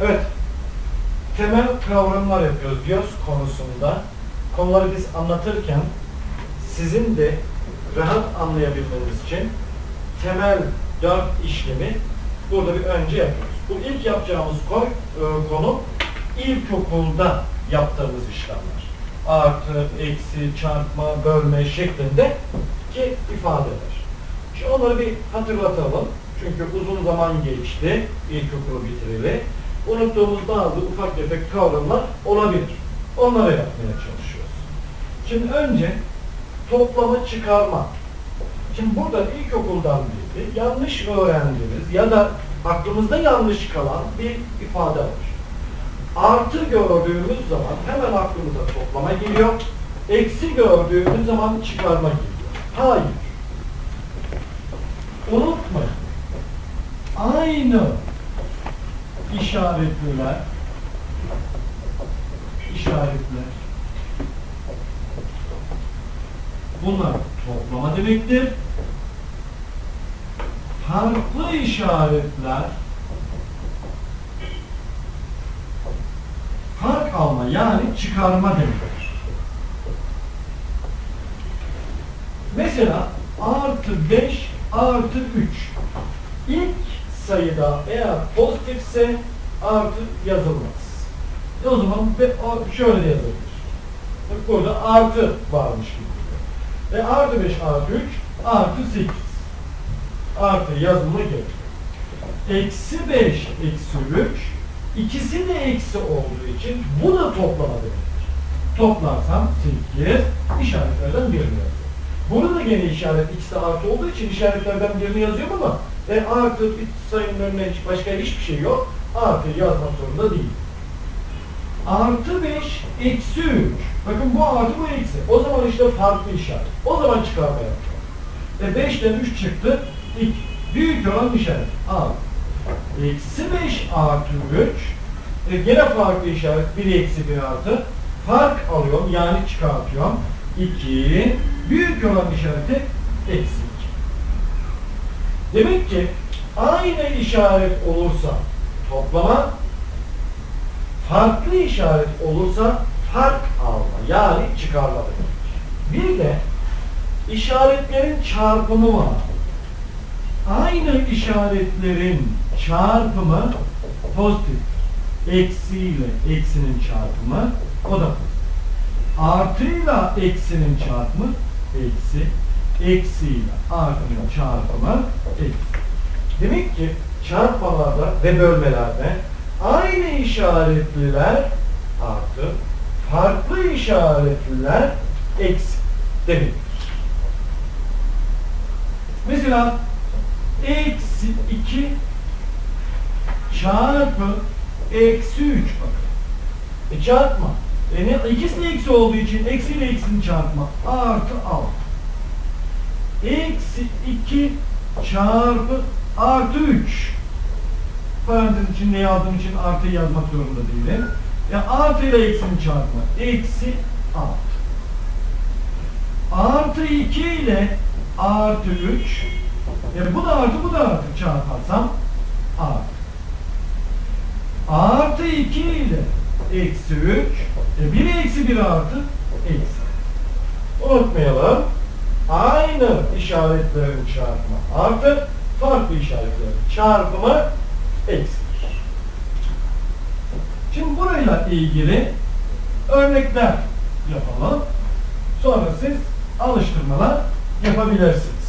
Evet. Temel kavramlar yapıyoruz DIOS konusunda. Konuları biz anlatırken sizin de rahat anlayabilmeniz için temel dört işlemi burada bir önce yapıyoruz. Bu ilk yapacağımız koy, e, konu ilkokulda yaptığımız işlemler. Artı, eksi, çarpma, bölme şeklinde ki ifadeler. Şimdi onları bir hatırlatalım. Çünkü uzun zaman geçti ilkokulu bitireli. Unuttuğumuz bazı ufak tefek kavramlar olabilir. Onları yapmaya çalışıyoruz. Şimdi önce toplama çıkarma. Şimdi burada ilkokuldan beri yanlış öğrendiğimiz ya da aklımızda yanlış kalan bir ifade var. Artı gördüğümüz zaman hemen aklımıza toplama geliyor. Eksi gördüğümüz zaman çıkarma geliyor. Hayır. Unutmayın. Aynı işaretliler işaretler bunlar toplama demektir. Farklı işaretler fark alma yani çıkarma demektir. Mesela artı 5 artı 3 ilk sayıda eğer pozitifse artı yazılmaz. E o zaman şöyle de yazılır. Burada artı varmış gibi. Ve artı 5 artı 3 artı 8. Artı yazılma gerekiyor. Eksi 5 eksi 3 ikisi de eksi olduğu için bu da toplama demektir. Toplarsam 8 işaretlerden birini yazıyor. Burada da gene işaret ikisi de artı olduğu için işaretlerden birini yazıyorum ama e, artı bir sayının önüne başka hiçbir şey yok. Artı yazmak zorunda değil. Artı 5 eksi 3. Bakın bu artı bu eksi. O zaman işte farklı işaret. O zaman çıkarma yapacağım. E 5'ten 3 çıktı. İlk büyük olan işaret. Artı. Eksi 5 artı 3. E gene farklı işaret. 1 eksi 1 artı. Fark alıyorum yani çıkartıyorum. 2. Büyük olan işareti eksi 2. Demek ki aynı işaret olursa toplama farklı işaret olursa fark alma yani çıkarma demektir. Bir de işaretlerin çarpımı var. Aynı işaretlerin çarpımı pozitif. Eksi ile eksinin çarpımı o da pozitif. Artıyla eksinin çarpımı eksi. Eksiyle artının çarpımı eksi. Demek ki çarpmalarda ve bölmelerde aynı işaretliler artı, farklı işaretliler eksi demektir. Mesela eksi 2 çarpı eksi 3 bakın. E çarpma. E ne, ikisi de eksi olduğu için eksi ile eksini çarpma. Artı 6. Eksi 2 çarpı artı 3. Parantez içinde yazdığım için artı yazmak zorunda değilim. Ya artı ile eksini çarpma. Eksi 6. Artı 2 ile artı 3. E bu da artı bu da artı çarparsam artı. Artı 2 ile eksi 3. E 1 eksi 1 artı eksi. Unutmayalım. Aynı işaretlerin çarpımı artı farklı işaretlerin çarpımı eksidir. Şimdi burayla ilgili örnekler yapalım. Sonra siz alıştırmalar yapabilirsiniz.